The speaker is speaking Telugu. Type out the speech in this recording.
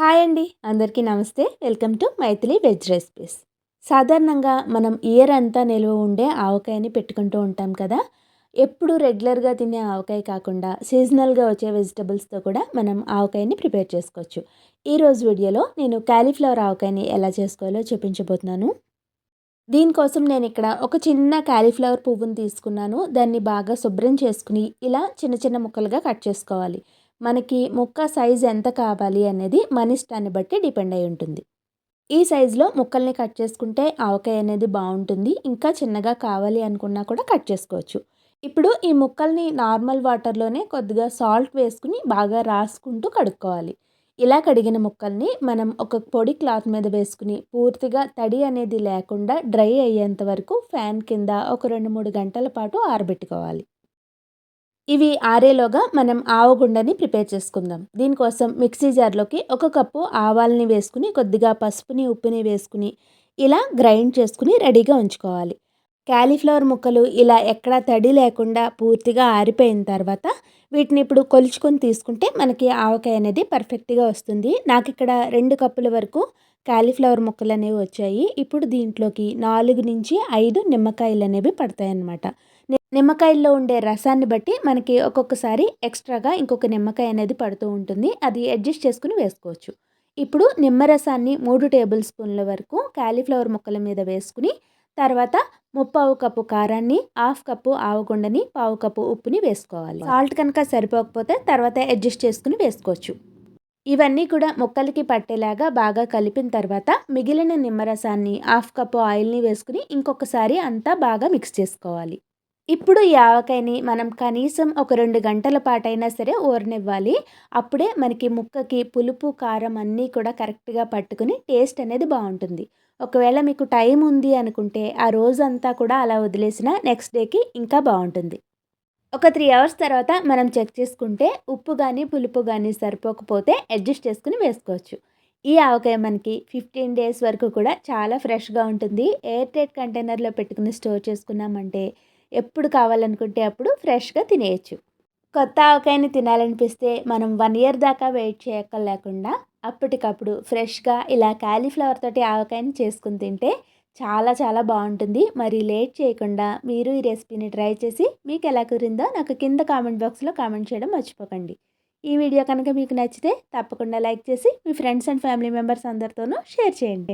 హాయ్ అండి. అందరికీ నమస్తే. Welcome to Maithili veg recipes. సాధారణంగా మనం ఇయర్ అంతా నిల్వ ఉండే ఆవకాయని పెట్టుకుంటూ ఉంటాం కదా. ఎప్పుడు రెగ్యులర్గా తినే ఆవకాయ కాకుండా సీజనల్గా వచ్చే వెజిటబుల్స్తో కూడా మనం ఆవకాయని ప్రిపేర్ చేసుకోవచ్చు. ఈరోజు వీడియోలో నేను క్యాలీఫ్లవర్ ఆవకాయని ఎలా చేసుకోవాలో చూపించబోతున్నాను. దీనికోసం నేను ఇక్కడ ఒక చిన్న క్యాలీఫ్లవర్ పువ్వును తీసుకున్నాను. దాన్ని బాగా శుభ్రం చేసుకుని ఇలా చిన్న చిన్న ముక్కలుగా కట్ చేసుకోవాలి. మనకి ముక్క సైజ్ ఎంత కావాలి అనేది మన ఇష్టాన్ని బట్టి డిపెండ్ అయి ఉంటుంది. ఈ సైజులో ముక్కల్ని కట్ చేసుకుంటే ఆవకాయ అనేది బాగుంటుంది. ఇంకా చిన్నగా కావాలి అనుకున్నా కూడా కట్ చేసుకోవచ్చు. ఇప్పుడు ఈ ముక్కల్ని నార్మల్ వాటర్లోనే కొద్దిగా సాల్ట్ వేసుకుని బాగా రాసుకుంటూ కడుక్కోవాలి. ఇలా కడిగిన ముక్కల్ని మనం ఒక పొడి క్లాత్ మీద వేసుకుని పూర్తిగా తడి అనేది లేకుండా డ్రై అయ్యేంత వరకు ఫ్యాన్ కింద ఒక రెండు మూడు గంటల పాటు ఆరబెట్టుకోవాలి. ఇవి ఆరేలోగా మనం ఆవగుండని ప్రిపేర్ చేసుకుందాం. దీనికోసం మిక్సీ జార్లోకి ఒక కప్పు ఆవాలని వేసుకుని కొద్దిగా పసుపుని ఉప్పుని వేసుకుని ఇలా గ్రైండ్ చేసుకుని రెడీగా ఉంచుకోవాలి. క్యాలీఫ్లవర్ ముక్కలు ఇలా ఎక్కడా తడి లేకుండా పూర్తిగా ఆరిపోయిన తర్వాత వీటిని ఇప్పుడు కొలుచుకొని తీసుకుంటే మనకి ఆవకాయ అనేది పర్ఫెక్ట్గా వస్తుంది. నాకు ఇక్కడ రెండు కప్పుల వరకు క్యాలీఫ్లవర్ ముక్కలు అనేవి వచ్చాయి. ఇప్పుడు దీంట్లోకి నాలుగు నుంచి ఐదు నిమ్మకాయలు అనేవి పడతాయి అన్నమాట నిమ్మకాయల్లో ఉండే రసాన్ని బట్టి మనకి ఒక్కొక్కసారి ఎక్స్ట్రాగా ఇంకొక నిమ్మకాయ అనేది పడుతూ ఉంటుంది. అది అడ్జస్ట్ చేసుకుని వేసుకోవచ్చు. ఇప్పుడు నిమ్మరసాన్ని మూడు టేబుల్ స్పూన్ల వరకు కాలీఫ్లవర్ ముక్కల మీద వేసుకుని తర్వాత ముప్పావు కప్పు కారాన్ని హాఫ్ కప్పు ఆవగుండని పావు కప్పు ఉప్పుని వేసుకోవాలి. సాల్ట్ కనుక సరిపోకపోతే తర్వాత అడ్జస్ట్ చేసుకుని వేసుకోవచ్చు. ఇవన్నీ కూడా ముక్కలకి పట్టేలాగా బాగా కలిపిన తర్వాత మిగిలిన నిమ్మరసాన్ని హాఫ్ కప్పు ఆయిల్ని వేసుకుని ఇంకొకసారి అంతా బాగా మిక్స్ చేసుకోవాలి. ఇప్పుడు ఈ ఆవకాయని మనం కనీసం ఒక రెండు గంటల పాటైనా సరే ఊరనివ్వాలి. అప్పుడే మనకి ముక్కకి పులుపు కారం అన్నీ కూడా కరెక్ట్గా పట్టుకుని టేస్ట్ అనేది బాగుంటుంది. ఒకవేళ మీకు టైం ఉంది అనుకుంటే ఆ రోజంతా కూడా అలా వదిలేసిన నెక్స్ట్ డేకి ఇంకా బాగుంటుంది. ఒక త్రీ అవర్స్ తర్వాత మనం చెక్ చేసుకుంటే ఉప్పు కానీ పులుపు కానీ సరిపోకపోతే అడ్జస్ట్ చేసుకుని వేసుకోవచ్చు. ఈ ఆవకాయ మనకి ఫిఫ్టీన్ డేస్ వరకు కూడా చాలా ఫ్రెష్గా ఉంటుంది. ఎయిర్ టైట్ కంటైనర్లో పెట్టుకుని స్టోర్ చేసుకున్నామంటే ఎప్పుడు కావాలనుకుంటే అప్పుడు ఫ్రెష్గా తినేయచ్చు. కొత్త ఆవకాయని తినాలనిపిస్తే మనం వన్ ఇయర్ దాకా వెయిట్ చేయక లేకుండా అప్పటికప్పుడు ఫ్రెష్గా ఇలా కాలీఫ్లవర్ తోటి ఆవకాయని చేసుకుని తింటే చాలా చాలా బాగుంటుంది. మరి లేట్ చేయకుండా మీరు ఈ రెసిపీని ట్రై చేసి మీకు ఎలా కురిందో నాకు కింద కామెంట్ బాక్స్లో కామెంట్ చేయడం మర్చిపోకండి. ఈ వీడియో కనుక మీకు నచ్చితే తప్పకుండా లైక్ చేసి మీ ఫ్రెండ్స్ అండ్ ఫ్యామిలీ మెంబర్స్ అందరితోనూ షేర్ చేయండి.